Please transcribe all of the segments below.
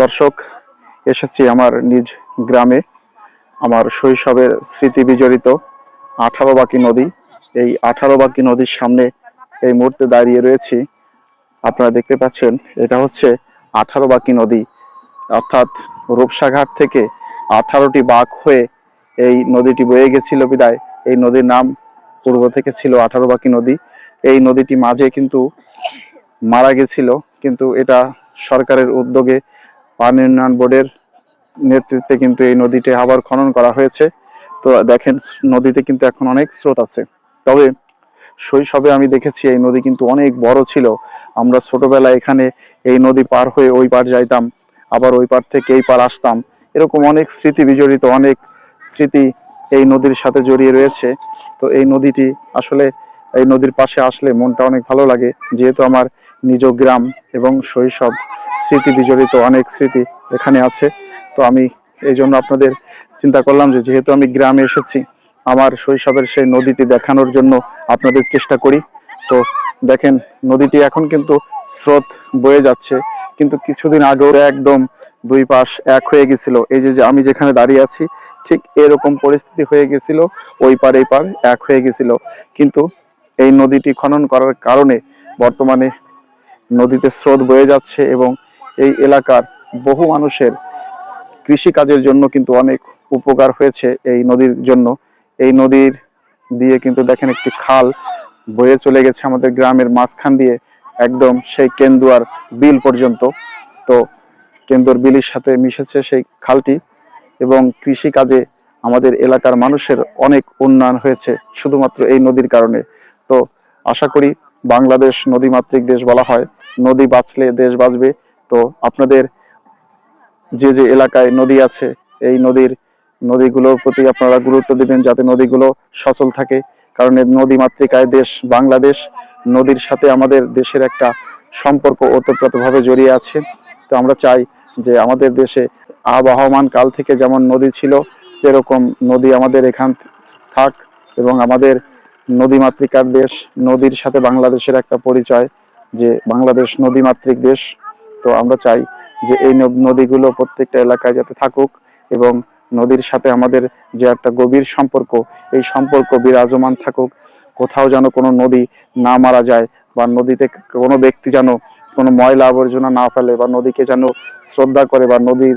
দর্শক, এসেছি আমার নিজ গ্রামে। আমার শৈশবের স্মৃতি বিজড়িত আঠারো বাকি নদী। এই আঠারো বাকি নদীর সামনে এই মুহূর্তে দাঁড়িয়ে রয়েছি। আপনারা দেখতে পাচ্ছেন, এটা হচ্ছে আঠারো বাকি নদী। অর্থাৎ রূপসাঘাট থেকে আঠারোটি বাঁক হয়ে এই নদীটি বয়ে গেছিল বিদায়। এই নদীর নাম পূর্ব থেকে ছিল আঠারো বাকি নদী। এই নদীটি মাঝে কিন্তু মারা গেছিল, কিন্তু এটা সরকারের উদ্যোগে পানি উন্নয়ন বোর্ডের নেতৃত্বে কিন্তু এই নদীটি আবার খনন করা হয়েছে। তো দেখেন, নদীতে কিন্তু এখন অনেক স্রোত আছে। তবে শৈশবে আমি দেখেছি এই নদী কিন্তু অনেক বড় ছিল। আমরা ছোটবেলায় এখানে এই নদী পার হয়ে ওই পার যাইতাম, আবার ওই পার থেকে এই পার আসতাম। এরকম অনেক স্মৃতি বিজড়িত, অনেক স্মৃতি এই নদীর সাথে জড়িয়ে রয়েছে। তো এই নদীটি আসলে, এই নদীর পাশে আসলে মনটা অনেক ভালো লাগে। যেহেতু আমার নিজ গ্রাম এবং শৈশব স্মৃতি বিজড়িত অনেক স্মৃতি এখানে আছে। তো আমি এই জন্য আপনাদের চিন্তা করলাম যে যেহেতু আমি গ্রামে এসেছি, আমার শৈশবের সেই নদীটি দেখানোর জন্য আপনাদের চেষ্টা করি। তো দেখেন, নদীটি এখন কিন্তু স্রোত বয়ে যাচ্ছে, কিন্তু কিছুদিন আগেও একদম দুই পাশ এক হয়ে গেছিল। এই যে আমি যেখানে দাঁড়িয়ে আছি, ঠিক এরকম পরিস্থিতি হয়ে গেছিল, ওই পার এই পার এক হয়ে গেছিল। কিন্তু এই নদীটি খনন করার কারণে বর্তমানে নদীতে স্রোত বয়ে যাচ্ছে এবং এই এলাকার বহু মানুষের কৃষি কাজের জন্য কিন্তু অনেক উপকার হয়েছে এই নদীর জন্য। এই নদীর দিয়ে কিন্তু দেখেন একটি খাল বয়ে চলে গেছে আমাদের গ্রামের মাঝখান দিয়ে একদম সেই কেন্দুয়ার বিল পর্যন্ত। তো কেন্দুয়ার বিলের সাথে মিশেছে সেই খালটি এবং কৃষি কাজে আমাদের এলাকার মানুষের অনেক উন্নয়ন হয়েছে শুধুমাত্র এই নদীর কারণে। তো আশা করি বাংলাদেশ নদীমাতৃক দেশ বলা হয়। নদী বাঁচলে দেশ বাঁচবে। তো আপনাদের যে যে এলাকায় নদী আছে, এই নদীর নদীগুলোর প্রতি আপনারা গুরুত্ব দিবেন যাতে নদীগুলো সচল থাকে। কারণ নদী মাতৃকায় দেশ বাংলাদেশ। নদীর সাথে আমাদের দেশের একটা সম্পর্ক ওতপ্রোতভাবে জড়িয়ে আছে। তো আমরা চাই যে আমাদের দেশে আবহমান কাল থেকে যেমন নদী ছিল এরকম নদী আমাদের এখান থাক এবং আমাদের নদী মাতৃকার দেশ, নদীর সাথে বাংলাদেশের একটা পরিচয় যে বাংলাদেশ নদীমাতৃক দেশ। তো আমরা চাই যে এই নদীগুলো প্রত্যেকটা এলাকায় যাতে থাকুক এবং নদীর সাথে আমাদের যে একটা গভীর সম্পর্ক, এই সম্পর্ক বিরাজমান থাকুক। কোথাও যেন কোনো নদী না মারা যায় বা নদীতে কোনো ব্যক্তি যেন কোনো ময়লা আবর্জনা না ফেলে বা নদীকে যেন শ্রদ্ধা করে বা নদীর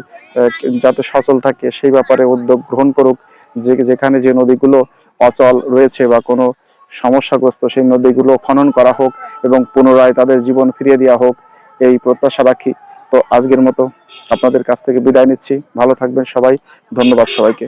যাতে সচল থাকে সেই ব্যাপারে উদ্যোগ গ্রহণ করুক। যে যেখানে যে নদীগুলো অচল রয়েছে বা কোনো সমস্যাগ্রস্ত সেই নদীগুলো খনন করা হোক এবং পুনরায় তাদের জীবন ফিরিয়ে দেওয়া হোক, এই প্রত্যাশা রাখি। তো আজকের মতো আপনাদের কাছ থেকে বিদায় নিচ্ছি। ভালো থাকবেন সবাই। ধন্যবাদ সবাইকে।